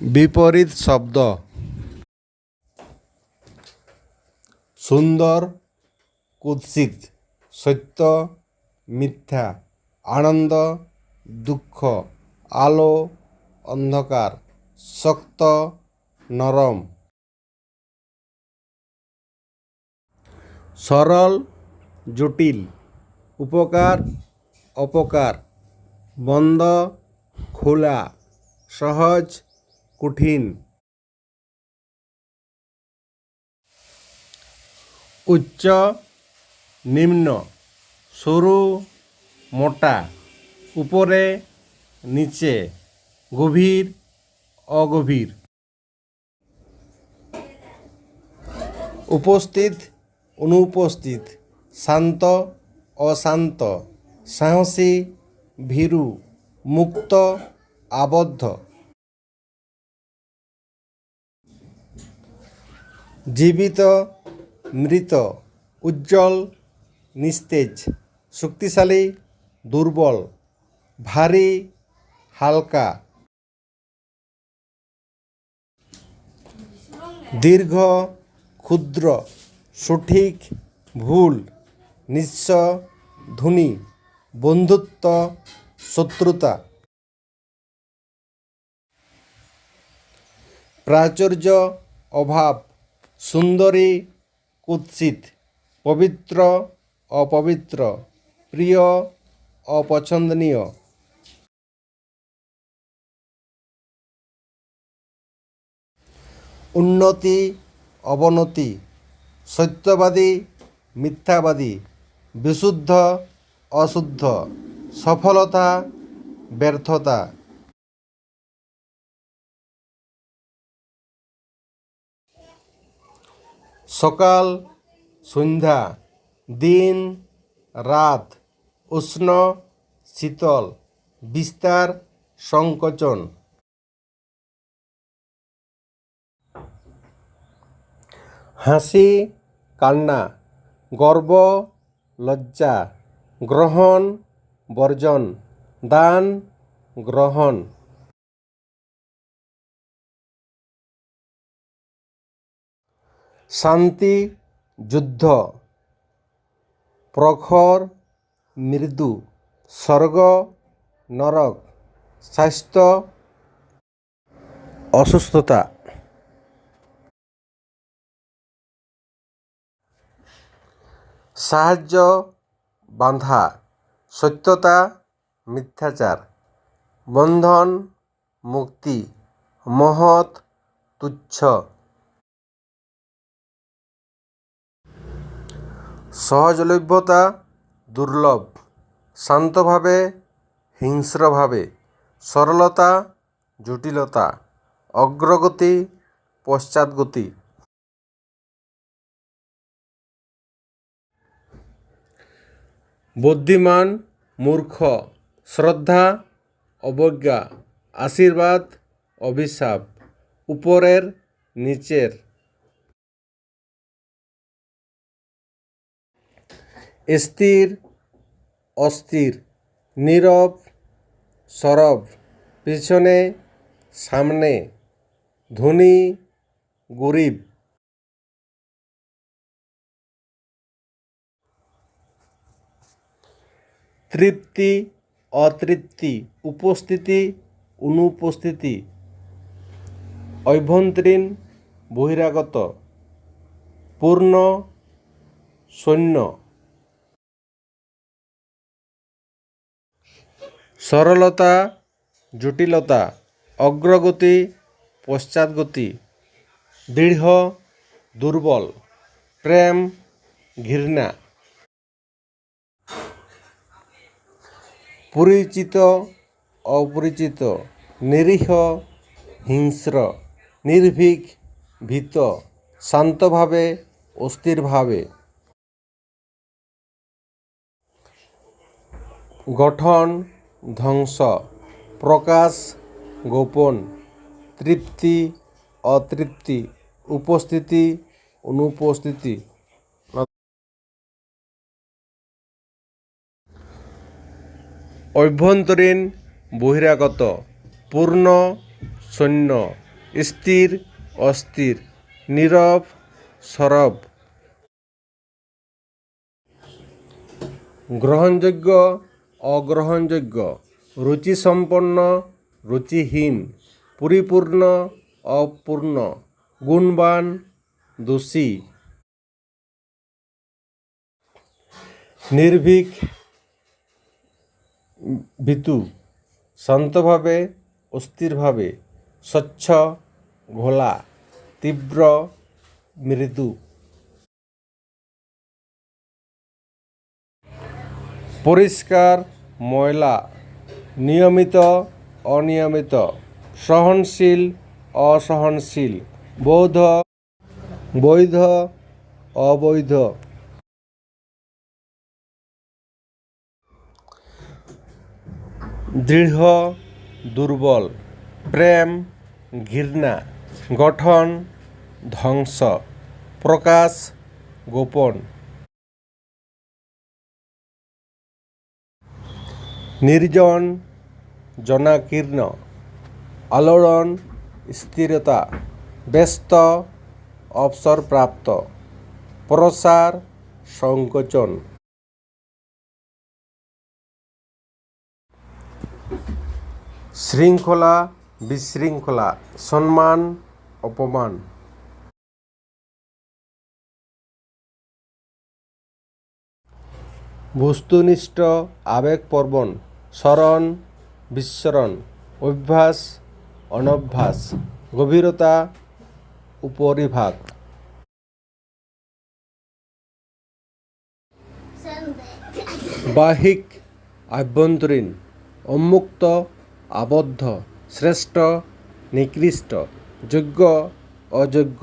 বিপরীত শব্দ। সুন্দর, কুৎসিত, সত্য, মিথ্যা, আনন্দ, দুঃখ, আলো, অন্ধকার, শক্ত, নরম। সরল, জটিল, উপকার, অপকার, বন্ধ, খোলা, সহজ কঠিন। উচ্চ, নিম্ন, সরু, মোটা, উপরে, নিচে, গভীর, অগভীর। উপস্থিত, অনুপস্থিত, শান্ত, অশান্ত, সাহসী, ভীরু, মুক্ত, আবদ্ধ। জীবিত, মৃত, উজ্জ্বল, নিস্তেজ, শক্তিশালী, দুর্বল, ভারী, হালকা। দীর্ঘ, ক্ষুদ্র, সঠিক, ভুল, নিঃস্ব, ধনী, বন্ধুত্ব, শত্রুতা। প্রাচুর্য, অভাব সুন্দরী কুৎসিত পবিত্র অপবিত্র প্রিয় অপছন্দনীয়। উন্নতি অবনতি সত্যবাদী মিথ্যাবাদী বিশুদ্ধ অশুদ্ধ সফলতা ব্যর্থতা। সকাল, সন্ধ্যা, দিন, রাত, উষ্ণ, শীতল, বিস্তার, সংকোচন। হাসি, কান্না, গর্ব, লজ্জা, গ্রহণ, বর্জন, দান, গ্রহণ। ଶାନ୍ତି ଯୁଦ୍ଧ ପ୍ରଖର ମୃଦୁ ସ୍ୱର୍ଗ ନରକ ସ୍ୱାସ୍ଥ୍ୟ ଅସୁସ୍ଥତା। ସାହାଯ୍ୟ ବାନ୍ଧା ସତ୍ୟତା ମିଥ୍ୟାଚାର ବନ୍ଧନ ମୁକ୍ତି ମହତ୍ ତୁଚ୍ଛ। সহজলভ্যতা দুর্লভ, শান্তভাবে, হিংস্রভাবে, সরলতা, জটিলতা, অগ্রগতি পশ্চাৎগতি বুদ্ধিমান, মূর্খ, শ্রদ্ধা, অবজ্ঞা, আশীর্বাদ, অভিশাপ, উপরের, নিচের। স্থির, অস্থির, নীরব, সরব, পিছনে, সামনে, ধনী, গরিব। তৃপ্তি, অতৃপ্তি, উপস্থিতি, অনুপস্থিতি। অভ্যন্তরীণ, বহিরাগত, পূর্ণ, সৈন্য। সরলতা, জটিলতা, অগ্রগতি পশ্চাৎগতি দৃঢ়, দুর্বল, প্রেম, ঘৃণা। পরিচিত, অপরিচিত, নিরীহ, হিংস্র, নির্ভীক, ভীত, শান্তভাবে, অস্থিরভাবে। গঠন ধ্বংস প্রকাশ গোপন তৃপ্তি অতৃপ্তি উপস্থিতি অনুপস্থিতি অভ্যন্তরীণ বহিরাগত পূর্ণ সৈন্য স্থির অস্থির নীরব সরব গ্রহণযোগ্য অগ্রহণযোগ্য রুচিসম্পন্ন রুচিহীন পরিপূর্ণ অপূর্ণ গুণবান দোষী নির্ভীক ভীতু শান্তভাবে অস্থিরভাবে স্বচ্ছ ঘোলা তীব্র মৃদু পরিষ্কার ময়লা, নিয়মিত, অনিয়মিত, সহনশীল, অসহনশীল, বৌদ্ধ, বৈধ, অবৈধ। দৃঢ়, দুর্বল, প্রেম, ঘৃণা, গঠন, ধ্বংস, প্রকাশ, গোপন। নির্জন জনাকীর্ণ আলোড়ন স্থিরতা ব্যস্ত অবসরপ্রাপ্ত প্রসার সংকোচন। শৃঙ্খলা বিশৃঙ্খলা সম্মান অপমান। বস্তুনিষ্ঠ আবেগপ্রবণ স্মরণ বিস্মরণ অভ্যাস অনভ্যাস গভীরতা উপরিভাগ। বাহিক আভ্যন্তরীণ উন্মুক্ত আবদ্ধ শ্রেষ্ঠ নিকৃষ্ট যোগ্য অযোগ্য।